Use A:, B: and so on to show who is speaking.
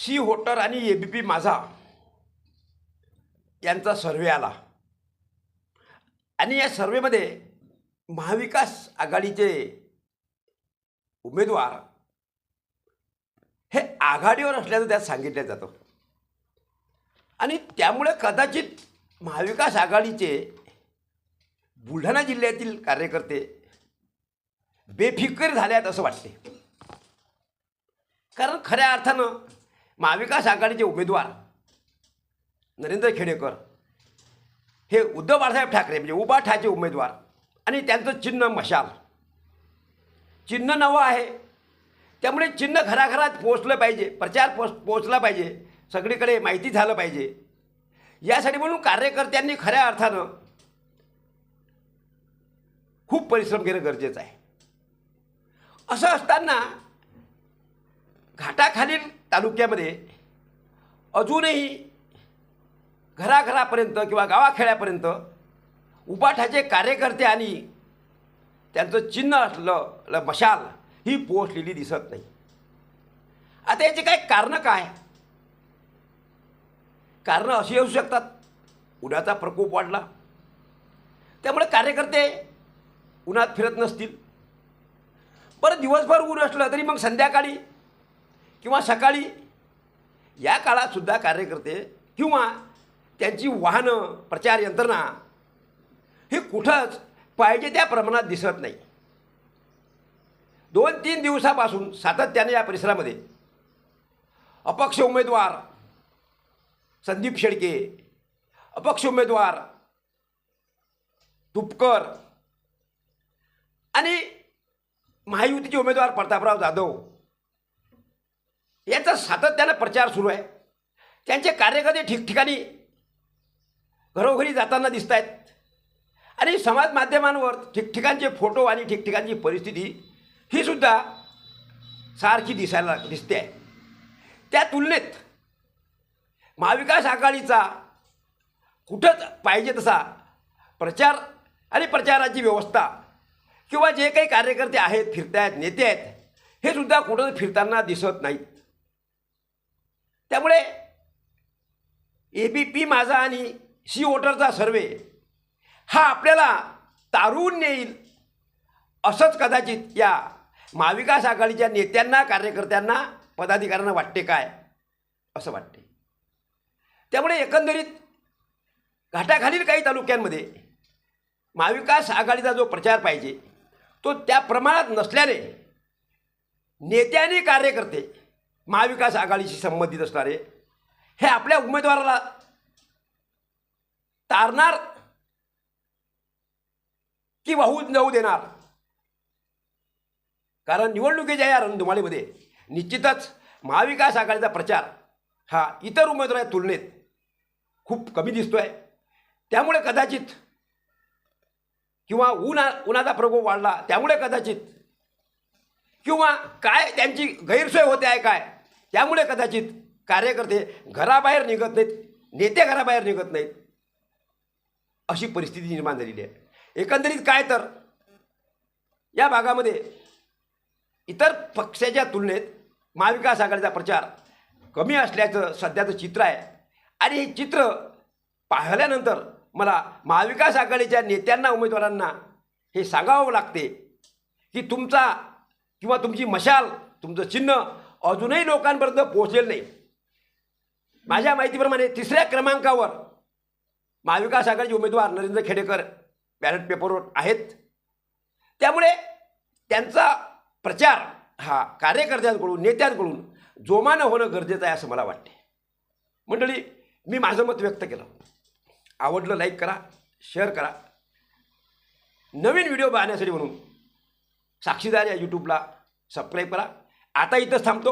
A: C voter आणि A B P माझा. यांचा सर्वे आला. आणि या सर्वेमध्ये महाविकास आघाडीचे उमेदवार हे आघाडीवर असल्याचं त्यात सांगितलं जातं. आणि त्यामुळे कदाचित महाविकास आघाडीचे बुलढाणा जिल्ह्यातील कार्यकर्ते बेफिकर झाले आहेत असं वाटते. कारण खऱ्या अर्थानं महाविकास आघाडीचे उमेदवार नरेंद्र खेडेकर हे उद्धव बाळासाहेब ठाकरे म्हणजे उभा ठाचे उमेदवार आणि त्यांचं चिन्ह मशाल. चिन्ह नवं आहे. त्यामुळे चिन्ह घराघरात पोचलं पाहिजे प्रचार पोच पोचला पाहिजे सगळीकडे माहिती झालं पाहिजे. यासाठी म्हणून कार्यकर्त्यांनी खऱ्या अर्थानं खूप परिश्रम घेणं गरजेचं आहे. असं असताना घाटाखालील तालुक्यामध्ये अजूनही घराघरापर्यंत किंवा गावाखेड्यापर्यंत उपाठाचे कार्यकर्ते आणि त्यांचं चिन्ह असलं मशाल ही पोहोचलेली दिसत नाही. आता याचे काही कारणं काय? कारणं अशी असू शकतात. उन्हाचा प्रकोप वाढला. त्यामुळे कार्यकर्ते उन्हात फिरत नसतील. बरं दिवसभर ऊन असलं तरी मग संध्याकाळी किंवा सकाळी या काळातसुद्धा कार्यकर्ते किंवा त्यांची वाहनं प्रचार यंत्रणा हे कुठंच पाहिजे त्या प्रमाणात दिसत नाही. दोन तीन दिवसापासून सातत्याने या परिसरामध्ये अपक्ष उमेदवार संदीप शेळके अपक्ष उमेदवार तुपकर आणि महायुतीचे उमेदवार प्रतापराव जाधव याचा सातत्यानं प्रचार सुरू आहे. त्यांचे कार्यकर्ते ठिकठिकाणी घरोघरी जाताना दिसत आहेत आणि समाज माध्यमांवर ठिकठिकाणचे फोटो आणि ठिकठिकाणची परिस्थिती ही सुद्धा सारखी दिसायला दिसते आहे. त्या तुलनेत महाविकास आघाडीचा कुठंच पाहिजे तसा प्रचार आणि प्रचाराची व्यवस्था किंवा जे काही कार्यकर्ते आहेत फिरतायत नेते आहेत हे सुद्धा कुठं फिरताना दिसत नाहीत. त्यामुळे ए बी पी माझा आणि सी वोटरचा सर्वे हा आपल्याला तारून नेईल. असंच कदाचित या महाविकास आघाडीच्या नेत्यांना कार्यकर्त्यांना पदाधिकाऱ्यांना वाटते काय? असं वाटते. त्यामुळे एकंदरीत घाटाखालील काही तालुक्यांमध्ये महाविकास आघाडीचा जो प्रचार पाहिजे तो त्या प्रमाणात नसल्याने नेत्याने कार्यकर्ते महाविकास आघाडीशी संबंधित असणारे हे आपल्या उमेदवाराला तारणार की वाहू जाऊ देणार? कारण निवडणुकीच्या या रणधुमाळीमध्ये निश्चितच महाविकास आघाडीचा प्रचार हा इतर उमेदवाराच्या तुलनेत खूप कमी दिसतोय. त्यामुळे कदाचित किंवा उन्हा उन्हाचा प्रकोप वाढला त्यामुळे कदाचित किंवा काय त्यांची गैरसोय होते आहे काय? त्यामुळे कदाचित कार्यकर्ते घराबाहेर निघत नाहीत नेते घराबाहेर निघत नाहीत. अशी परिस्थिती निर्माण झालेली आहे. एकंदरीत काय तर या भागामध्ये इतर पक्षाच्या तुलनेत महाविकास आघाडीचा प्रचार कमी असल्याचं सध्याचं चित्र आहे. आणि हे चित्र पाहिल्यानंतर मला महाविकास आघाडीच्या नेत्यांना उमेदवारांना हे सांगावं लागते की तुमचा किंवा तुमची मशाल तुमचं चिन्ह अजूनही लोकांपर्यंत पोहोचेल नाही. माझ्या माहितीप्रमाणे तिसऱ्या क्रमांकावर महाविकास आघाडीचे उमेदवार नरेंद्र खेडेकर बॅलेट पेपरवर आहेत. त्यामुळे त्यांचा प्रचार हा कार्यकर्त्यांकडून नेत्यांकडून जोमानं होणं गरजेचं आहे असं मला वाटते मंडळी मी माझं मत व्यक्त केलं. आवडलं लाईक करा शेअर करा. नवीन व्हिडिओ पाहण्यासाठी म्हणून साक्षीदार या यूट्यूबला सबस्क्राईब करा. आता इथंच थांबतो.